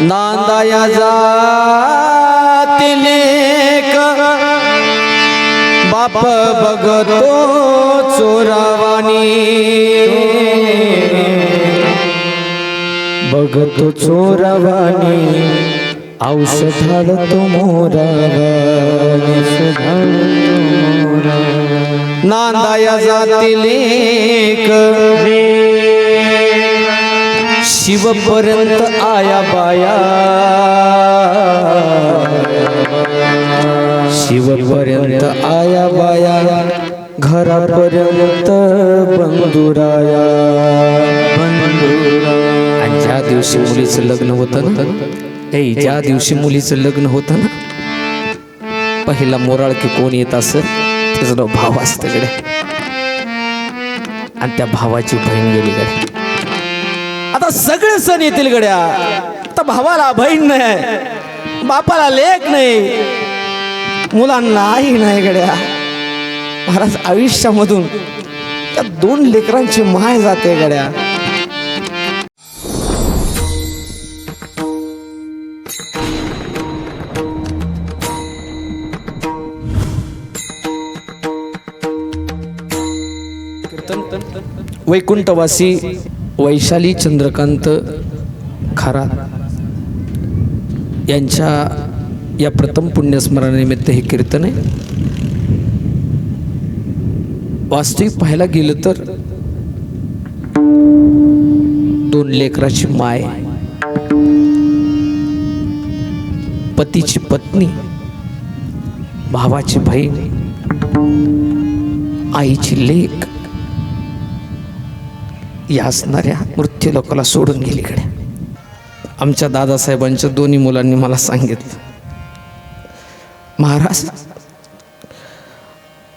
नांदाया जातीने बाप बघतो चोरावानी. बघतो चोरावानी. औषधाल तो मोरावानी नांदाया जातील शिवपर्यंत आया बाया. शिवपर्यंत आया बाया. घरापर्यंत बंधुराया. आणि ज्या दिवशी मुलीचं लग्न होतं ना? ए ज्या दिवशी मुलीचं लग्न होतं ना? पहिला मोराळ की कोण येत असत त्याचं नाव भाव असतं आणि त्या भावाची बहीण गेली कडे आता सगळे सण येतील गड्या. आता भावाला बहीण नाही बापाला लेख नाही मुलांना आई नाही गड्या. महाराज आयुष्यामधून त्या दोन लेकरांची माय जाते गड्या. वैकुंठवासी वैशाली चंद्रकांत खारा यांच्या या प्रथम पुण्यस्मरणानिमित्त हे कीर्तन आहे. वास्तविक पाहायला गेलं तर दोन लेकराची माय पतीची पत्नी भावाची बहीण आईची लेख या असणाऱ्या मृत्यू लोकाला सोडून गेलीकडे आमच्या दादासाहेबांच्या दोन्ही मुलांनी मला सांगितलं महाराज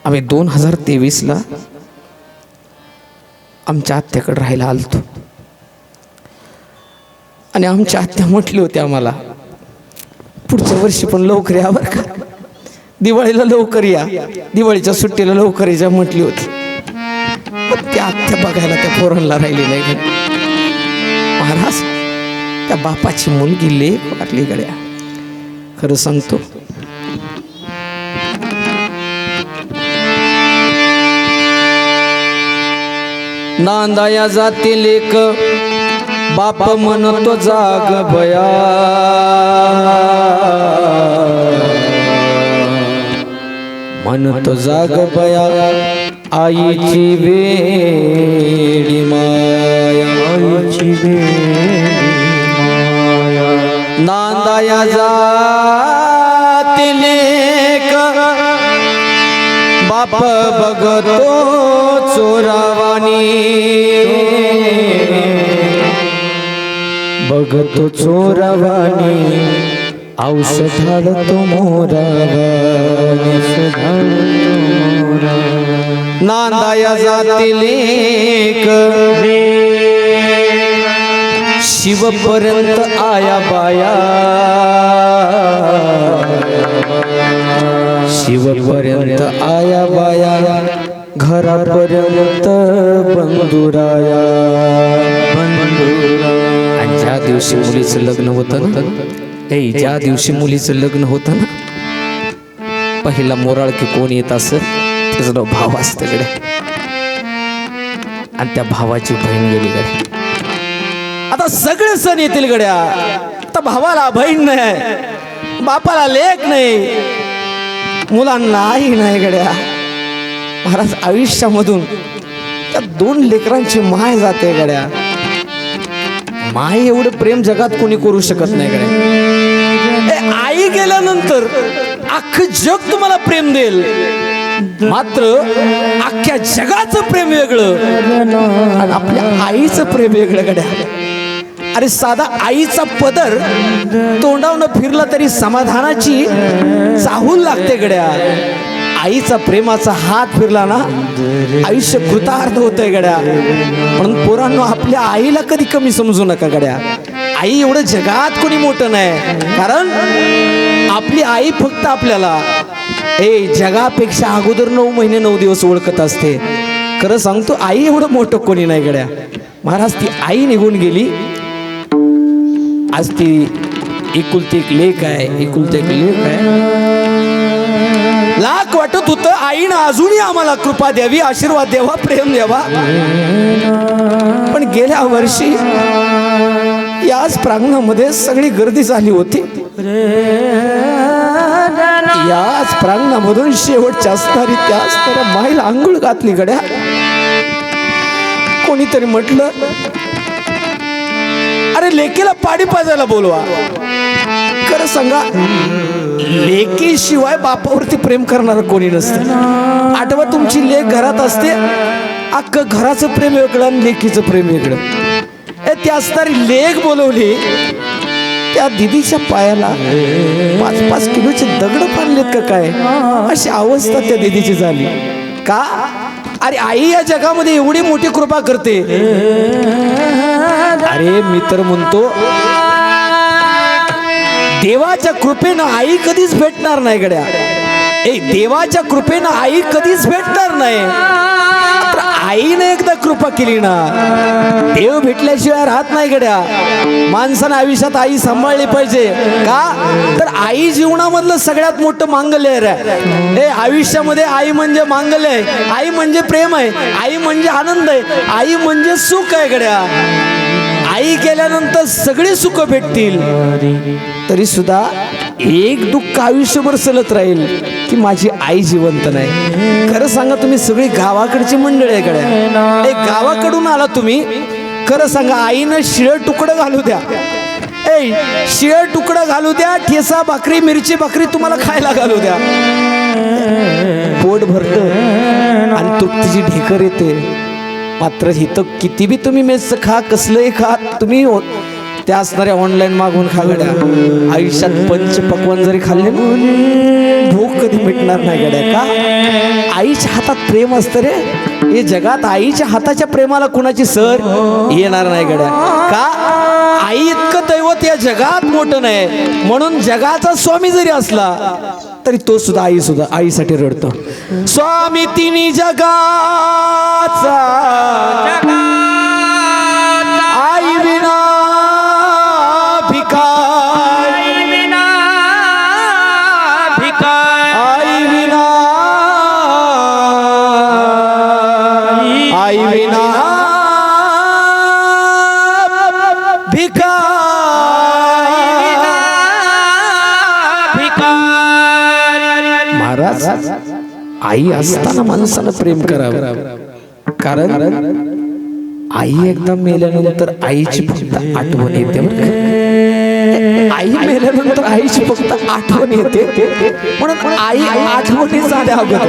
आम्ही दोन हजार तेवीसला आमच्या आत्याकडे राहायला आलतो. आणि आमच्या आत्या म्हटली होती आम्हाला पुढच्या वर्षी पण लवकर या बरं का. दिवाळीला लवकर या. दिवाळीच्या सुट्टीला लवकर या म्हटली होती. पण त्या आत्या बघायला त्या पोरांना राहिली नाही महाराज त्या बापाची मुलगी लेख वाटली गड्या. खरं सांगतो नांदाया जाते लेख बाप म्हणतो जाग बया म्हणतो जाग बया आईची वेडी माया. आईची नांदाया जाते लेक बाप बघतो चोरावानी. बघतो चोरावानी. औषधाल तो मोरावानी. नांदाया जातील एक शिवपर्यंत आया बाया. शिवपर्यंत आया बाया. घरापर्यंत बंधुराया. आणि ज्या दिवशी मुलीचं लग्न होतं ना ए ज्या दिवशी मुलीचं लग्न होतं ना पहिला मोराळ की कोण येत असत त्याचं नाव भाव असतं तिकडे. आणि त्या भावाची बहीण गेली कडे आता सगळे सण येतील गड्या. आता भावाला बहीण नाही. बापाला लेख नाही. मुलांना आई नाही गड्या. महाराज आयुष्यामधून त्या दोन लेकरांची माय जाते गड्या. माय एवढं प्रेम जगात कोणी करू शकत नाही गड्या. आई गेल्यानंतर अख्खं जग तुम्हाला प्रेम देईल. मात्र अख्ख्या जगाचं प्रेम वेगळं. आणि आपल्या आईचं प्रेम वेगळं गड्या. अरे साधा आईचा पदर तोंडावनं फिरला तरी समाधानाची चाहूल लागते गड्या. आईचा प्रेमाचा हात फिरला ना आयुष्य कृतार्थ होतंय गड्या. म्हणून पोरांनो आपल्या आईला कधी कमी समजू नका गड्या. आई एवढं जगात कोणी मोठं नाही. कारण आपली आई फक्त आपल्याला ए जगापेक्षा अगोदर नऊ महिने नऊ दिवस ओळखत असते. खरं सांगतो आई एवढं मोठं कोणी नाही गड्या. महाराज ती आई निघून गेली. आज ती एकुलते एक लेख आहे एकुलते एक लेख आहे. लाख वाटत होतं आईनं अजूनही आम्हाला कृपा द्यावी आशीर्वाद द्यावा प्रेम द्यावा. पण गेल्या वर्षी याच प्रांगणामध्ये सगळी गर्दी झाली होती. याच प्रांगणामधून शेवटच्या असणारी त्याच तर माईला आंघोळ घातली गड्या. कोणीतरी म्हटलं अरे लेकीला पाडी पाजायला बोलवा. खरं सांगा लेकीशिवाय बापावरती प्रेम करणार कोणी नसतं. आठवा तुमची लेख घरात असते अख्खं घराचं प्रेम वेगळं आणि लेकीचं प्रेम वेगळं. ए ती असणारी लेख बोलवली त्या दिदीच्या पायाला पाच पाच किलोचे दगड पाडलेत का काय? अशी अवस्था त्या दिदीची झाली. का? अरे आई या जगामध्ये एवढी मोठी कृपा करते. अरे मी तर म्हणतो देवाच्या कृपेनं आई कधीच भेटणार नाही गड्या. ए देवाच्या कृपेनं आई कधीच भेटणार नाही. आईने एकदा कृपा केली ना देव भेटल्याशिवाय राहत नाही गड्या. माणसानं आयुष्यात आई सांभाळली पाहिजे. का? तर आई जीवनामधलं सगळ्यात मोठं मांगल्य आहे रे. आयुष्यामध्ये आई म्हणजे मांगल्य आहे. आई म्हणजे प्रेम आहे. आई म्हणजे आनंद आहे. आई म्हणजे सुख आहे गड्या. आई गेल्यानंतर सगळे सुख भेटतील. तरी सुद्धा एक दुःख आयुष्यभर सलत राहील की माझी आई जिवंत नाही. खरं सांगा तुम्ही सगळी गावाकडची मंडळी आहे कडे गावाकडून आला तुम्ही खरं सांगा आईनं शिळ तुकडं घालू द्या. ए शिळ तुकडं घालू द्या ठेसा भाकरी मिरची भाकरी तुम्हाला खायला घालू द्या. पोट भरत आणि तृप्तीची ढेकर येते. मात्र इथं किती बी तुम्ही मेसचं खा कसलंही खा तुम्ही हो- त्या असणाऱ्या ऑनलाईन मागून खागड्या. आयुष्यात पंच पकवान जरी खाल्ले भूक कधी मिटणार नाही गड्या का? आईच्या हातात प्रेम असतं रे. हे जगात आईच्या हाताच्या प्रेमाला कुणाची सर येणार नाही गड्या. का? आई इतकं दैवत या जगात मोठं नाही. म्हणून जगाचा स्वामी जरी असला तरी तो सुद्धा आई सुद्धा आईसाठी रडतो. स्वामी तिने जगा आई असताना माणसानं प्रेम करावं. कारण आई एकदा मेल्यानंतर आईची फक्त आठवण येते आई मेल्यानंतर आईची फक्त आठवण येते. म्हणून आई आठवणी झाल्या अगोदर.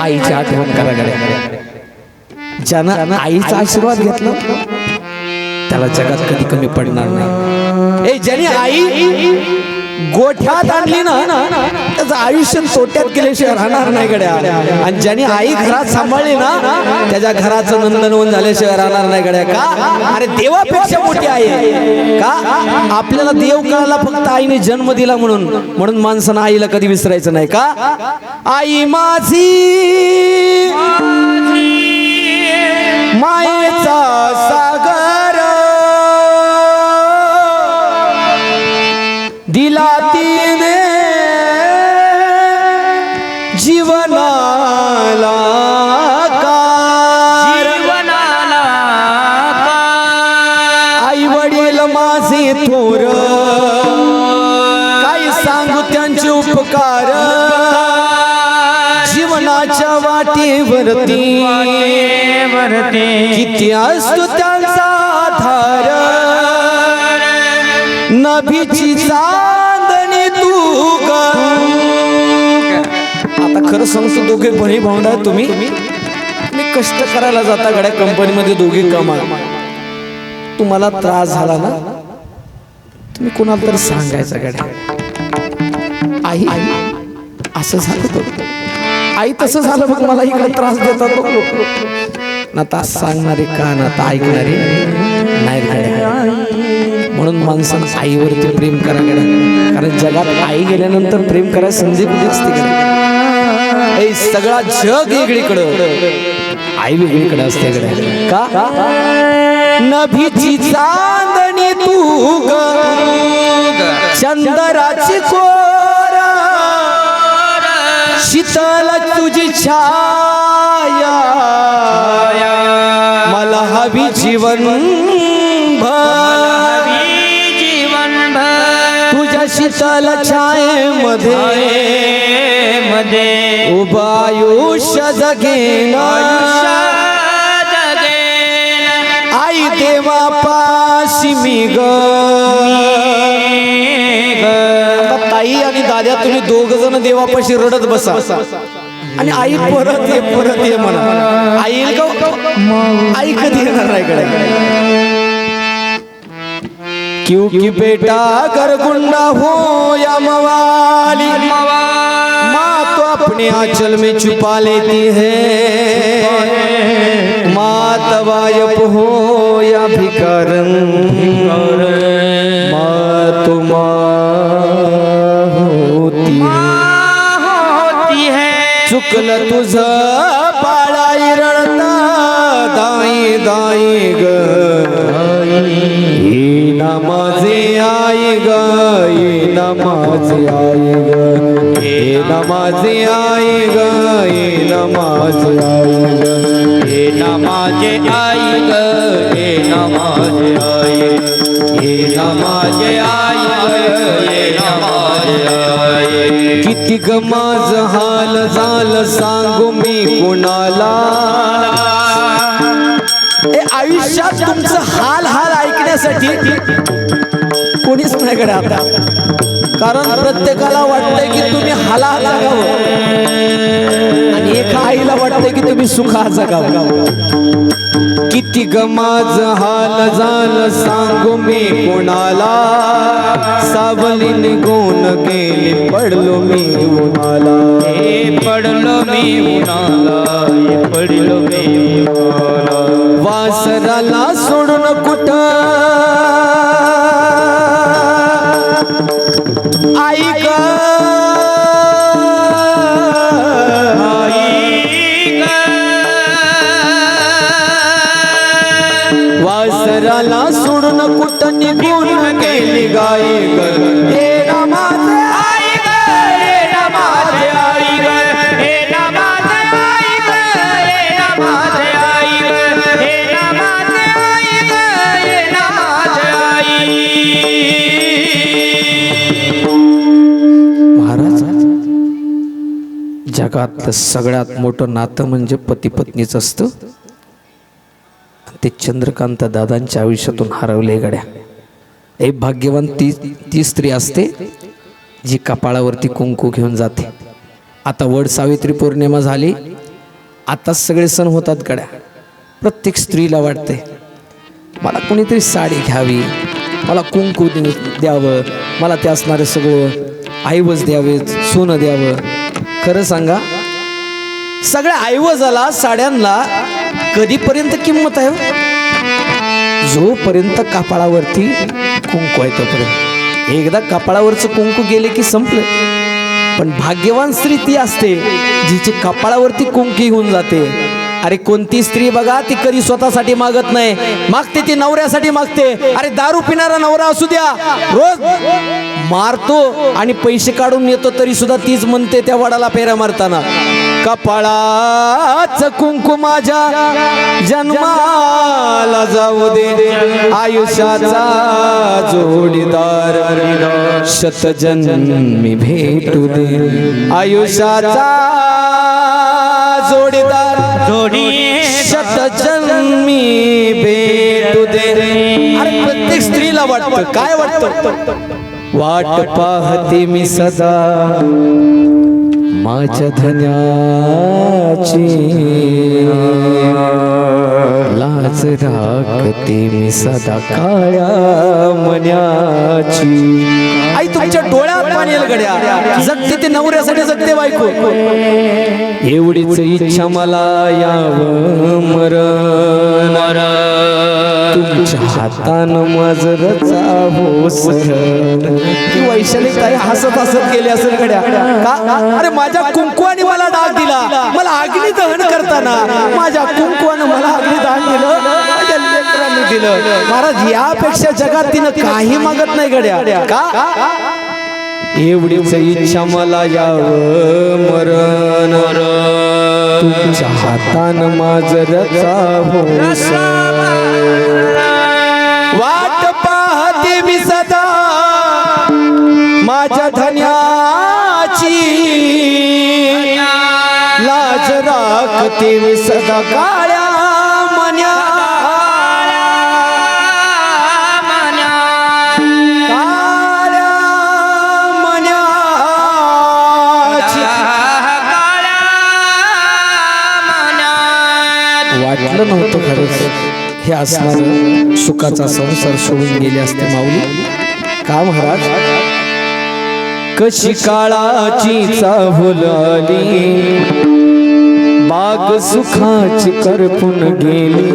आईची आठवण करा ज्यानं आईचा आशीर्वाद घेतला त्याला जगात कधी कमी पडणार नाही. ए ज्याने आई गोठ्यात आणली ना त्याचं आयुष्य तोट्यात केल्याशिवाय राहणार नाही गड्या. आणि ज्याने आई घरात सांभाळली ना त्याच्या घराचं नंदनवन झाल्याशिवाय राहणार नाही गड्या. का? अरे देवापेक्षा मोठी आई आहे. का? आपल्याला देव कळाला फक्त आईने जन्म दिला म्हणून. म्हणून माणसानं आईला कधी विसरायचं नाही. का? आई माझी मायेचा दिला तिने जीवनाला. आई वडील माझे थोर. काय सांगू त्यांचे उपकार. जीवनाच्या वाटेवरती. किती असतो त्यांचा नभीची चांदणी तू आता खरं सांगतो दोघे बही भावना तुम्ही. मी कष्ट करायला जाता गड्या कंपनीमध्ये दोघे कमा तुम्हाला त्रास झाला ना? तुम्ही कोणाला तर सांगायचं गड्या. आई आई असं झालं बघ आई तसं झालं मग मला इकडे त्रास देतात ना सांगणारे का ना तर ऐकणारे? म्हणून माणसानं आईवरती प्रेम करा कारण जगात आई गेल्यानंतर प्रेम करायला संधी कुठे असते सगळा जग वेगळीकडं. आई वेगळीकडे असते का? नभीची चांदणी तू चंदराची कोर. शीतल तुझी छाया. मला हवी जीवन. आयुष्य जगेन आई देवा पाशी मी ग। ताई आणि दाद्या तुम्ही दोघ जण देवापाशी रडत बसा. आणि आई परत ये परत ये म्हणा. आई आई कधी येणार नाही कडे क्योंकि बेटा कर गुंडा हो या मवाली, माँ तो अपने आंचल में छुपा लेती है। माँ तवायप हो या भिकारन माँ तो माँ होती है। चुकलं तुझं पाळाई दाई दाई ग ग ये आई ग हे नमाजे आई ग हे नमाजे आई ग हे नमाजे आई ग हे नमाजे आई हे नमाजे आई हे नमाजे आई किती ग माझ हाल झालं सांगू मी कुणाला? ए आयुष्यात तुमचं हाल हाल ऐकण्यासाठी कोणीच नाही कडे आता. कारण प्रत्येकाला वाटतंय की तुम्ही हाला जगावं आणि एका आईला वाटतंय की तुम्ही सुखा जगावं किती गमाज हाल झालं सांगू मी कोणाला? सावली निघून गेली पडलो मी उन्हाला. हे पडलो मी उन्हाला. हे पडलो मी वासराला सोडून कुठं निघून गेली गाई हे आई आई आई आई आई आई. महाराज सगळ्यात मोठं नातं म्हणजे पती पत्नीच असतं. ते चंद्रकांत दादांच्या आयुष्यातून हरवले गड्या. एक भाग्यवान ती ती स्त्री असते जी कपाळावरती कुंकू घेऊन जाते. आता वड सावित्री पौर्णिमा झाली आताच सगळे सण होतात गड्या. प्रत्येक स्त्रीला वाटते मला कोणीतरी साडी घ्यावी मला कुंकू दे- द्यावं मला ते असणारे सगळं ऐवज द्यावेत सोनं द्यावं. खरं सांगा सगळ्या ऐवजाला साड्यांना कधीपर्यंत किंमत आहे हो? जोपर्यंत कपाळावरती कुंकू आहे तोपर्यंत. एकदा कपाळावरचं कुंकू गेले की संपलं. पण भाग्यवान स्त्री ती असते जिची कपाळावरती कुंकी होऊन जाते. अरे कोणती स्त्री बघा ती कधी स्वतःसाठी मागत नाही. मागते ती नवऱ्यासाठी मागते. अरे दारू पिणारा नवरा असू द्या. रोज मारतो आणि पैसे काढून येतो तरी सुद्धा तीच म्हणते त्या वडाला फेऱ्या मारताना. कपाळाच कुंकू माझ्या जन्माला जाऊ दे. आयुष्याचा जोडीदार शतजन्मी भेटू दे. आयुष्याचा जोडीदार जोडी शतजन्मी भेटू दे. अरे प्रत्येक स्त्रीला वाटतं. काय वाटतं? वाट पाहते मी सदा. माझ्या धन्याची. लाज राखते मी सदा काळ्या मन्याची आई तुमच्या डोळ्यात पाणी येईल गड्या. जगते ते नवऱ्यासाठी जगते बायको. एवढीच इच्छा मला याव मरण तुमच्या हातानं मजरचा हो ती वैशाली ताई हसत हसत गेली असेल गड्या. का? अरे माझ्या कुंकवाने मला डाग दिला. मला अग्नी दहन करताना. माझ्या कुंकवानं मला अग्नी दहन दिलं लेकरांनी दिलं. महाराज यापेक्षा जगात तिनं काही मागत नाही गड्या. का? एवढीच इच्छा मला यावं मरण. तुमच्या हातान माझ रचा हो वाट पाहते मी सदा माझ्या धन्याची. लाज राखते मी सदा काळ हे असणार सुखाचा संसार सोडून गेले असते माऊली. का महाराज? कशी काळाची चाहुल आली? बाग सुखाची करपून गेली.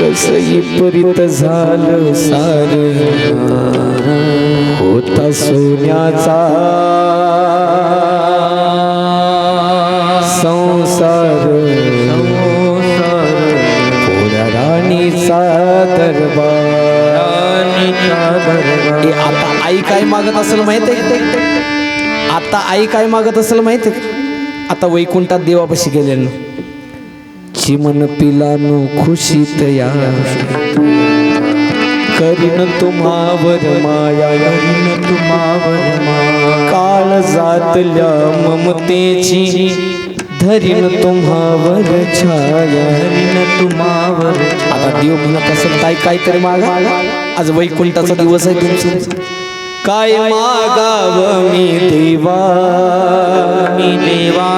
कसही परित झालं सार होता सोन्याचा. आणि आता आई काय मागत असेल माहीत आहे आता आई काय मागत असेल माहीत आहे आता वैकुंठात देवापाशी गेले चिमन पिलानो खुशीत या करीन तुम्हावर माया करीन तुम्हावर माया. काळ जातल्या ममतेची धरीन तुम्हावर छाया. धरीन तुम्हावर आता देव म्हणत असेल काय काहीतरी मागा. आज वैकुंठाचा दिवस आहे तुमचा. काय मागाव मी देवा? मी देवा?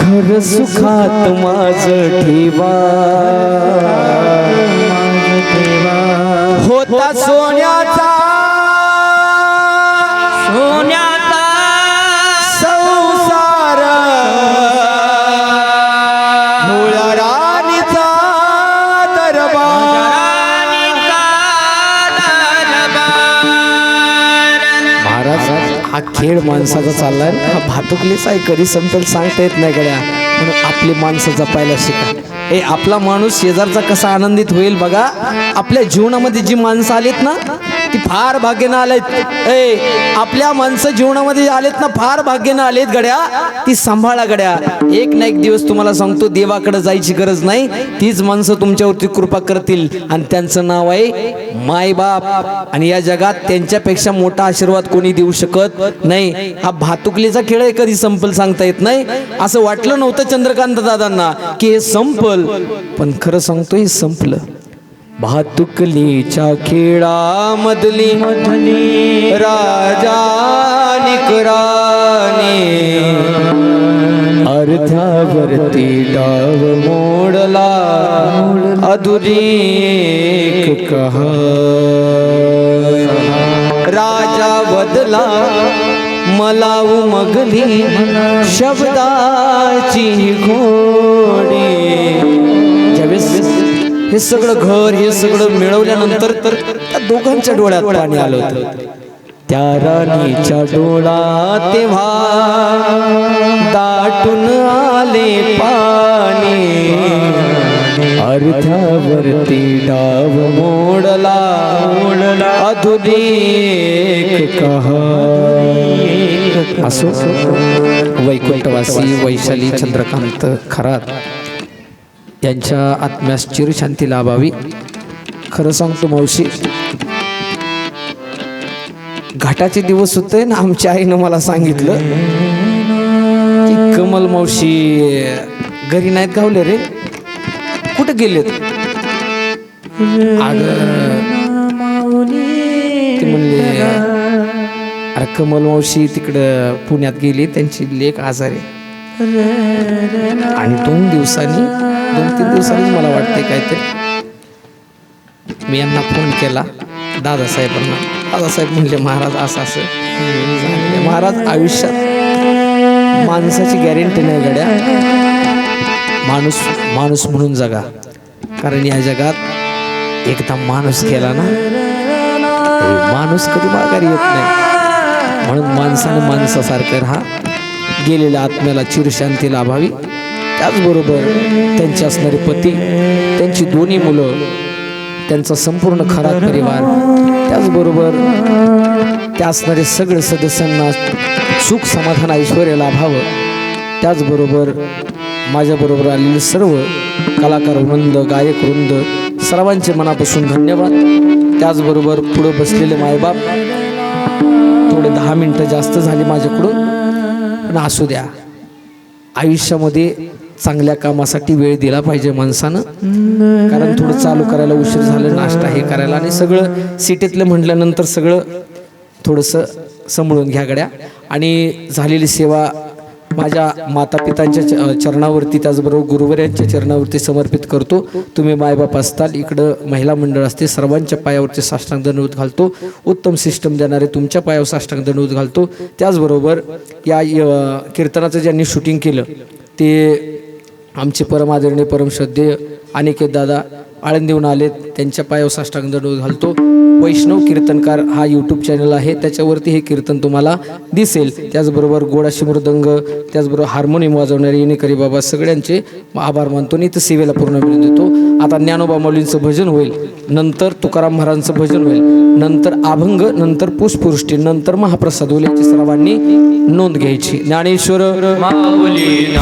खर सुखात माझ ठेवा. होता सोन्याचा. सोन्याचा. हा खेळ माणसाचा चाललाय. हा भातुकलीच आहे कधी संपेल सांगता येत नाही गड्या. म्हणून आपली माणसं जपायला शिका. ए आपला माणूस शेजारचा कसा आनंदित होईल बघा. आपल्या जीवनामध्ये जी माणसं आलीत ना ती फार भाग्यानं आलेत ए आपल्या माणसं जीवनामध्ये आलेत ना फार भाग्यानं आलेत गड्या. ती सांभाळा गड्या. एक ना एक दिवस तुम्हाला सांगतो देवाकडे जायची गरज नाही. तीच माणसं तुमच्यावरती कृपा करतील. आणि त्यांचं नाव आहे मायबाप. आणि या जगात त्यांच्यापेक्षा मोठा आशीर्वाद कोणी देऊ शकत नाही. हा भातुकलीचा खेळ आहे कधी संपल सांगता येत नाही. असं वाटलं नव्हतं चंद्रकांत दादांना की हे संपल. पण खरं सांगतो हे संपलं. भातुकलीच्या खेळामधली मधली राजा निकराने. अर्ध्यावरती डाव मोडला अधुरी एक कहा राजा बदला मला उमगली शब्दाची घोडी. हे सगळं घर हे सगळं मिळवल्यानंतर तर त्या दोघांच्या डोळ्यात पाणी आलं होतं. त्या राणीच्या डोळा तेव्हा दाटून आले पाणी. अर्ध्यावरती डाव मोडला मोडला अधुनिक कहा असो वैकुंठवासी वैशाली चंद्रकांत खरात. यांच्या आत्म्यास चिरशांती लाभावी. खरं सांगतो मावशी घाटाचे दिवस होते ना आमच्या आईनं मला सांगितलं की कमल मावशी घरी नाहीत गावले रे. कुठं गेलेत? ते म्हणले अरे कमल मावशी तिकडं पुण्यात गेली त्यांची लेख आजारी. आणि दोन दिवसांनी दोन तीन दिवसांनी मला वाटते काहीतरी. मी यांना फोन केला दादासाहेबांना. दादासाहेब म्हणले महाराज असं असं. महाराज आयुष्यात माणसाची गॅरंटी नाही गड्या. माणूस माणूस म्हणून जगा. कारण या जगात एकदा माणूस गेला ना माणूस कधी माघारी येत नाही. म्हणून माणसाने माणसासारखं राहा. गेलेल्या आत्म्याला चिरशांती लाभावी. त्याचबरोबर त्यांचे असणारे पती त्यांची दोन्ही मुलं त्यांचा संपूर्ण खरा परिवार त्याचबरोबर त्या असणारे सगळे सदस्यांना सुख समाधान ऐश्वर लाभावं. त्याचबरोबर माझ्याबरोबर आलेले सर्व कलाकार वृंद गायक वृंद सर्वांचे मनापासून धन्यवाद. त्याचबरोबर पुढं बसलेले मायबाप थोडे दहा मिनटं जास्त झाली माझ्याकडून. पण असू द्या. आयुष्यामध्ये चांगल्या कामासाठी वेळ दिला पाहिजे माणसानं. कारण थोडं चालू करायला उशीर झालं नाश्ता हे करायला आणि सगळं सिटीतलं म्हटल्यानंतर सगळं थोडंसं सांभाळून घ्या गड्या. आणि झालेली सेवा माझ्या माता पितांच्या च- चरणावरती त्याचबरोबर गुरुवर्यांच्या चरणावरती समर्पित करतो. तुम्ही मायबाप असताल इकडं महिला मंडळ असते सर्वांच्या पायावरती साष्टांग दंडवत घालतो. उत्तम सिस्टम देणारे तुमच्या पायावर साष्टांग दंडवत घालतो. त्याचबरोबर या य- कीर्तनाचं ज्यांनी शूटिंग केलं ते आमचे परमादरणीय परमश्रद्धेय अनिकेत दादा आळंदीहून आलेत. त्यांच्या पायावर साष्टांग दंडवत घालतो. वैष्णव कीर्तनकार हा यूट्यूब चॅनल आहे. त्याच्यावरती हे कीर्तन तुम्हाला दिसेल. त्याचबरोबर गोडाशी मृदंग त्याचबरोबर हार्मोनियम वाजवणारे येणेकरी बाबा सगळ्यांचे आभार मानतो आणि इथं सेवेला पूर्ण वेळ देतो. आता ज्ञानोबा मौलींचं भजन होईल. नंतर तुकाराम महाराजांचं भजन होईल. नंतर अभंग नंतर पुष्पवृष्टी नंतर महाप्रसाद होईल. याची सर्वांनी नोंद घ्यायची. ज्ञानेश्वर माऊली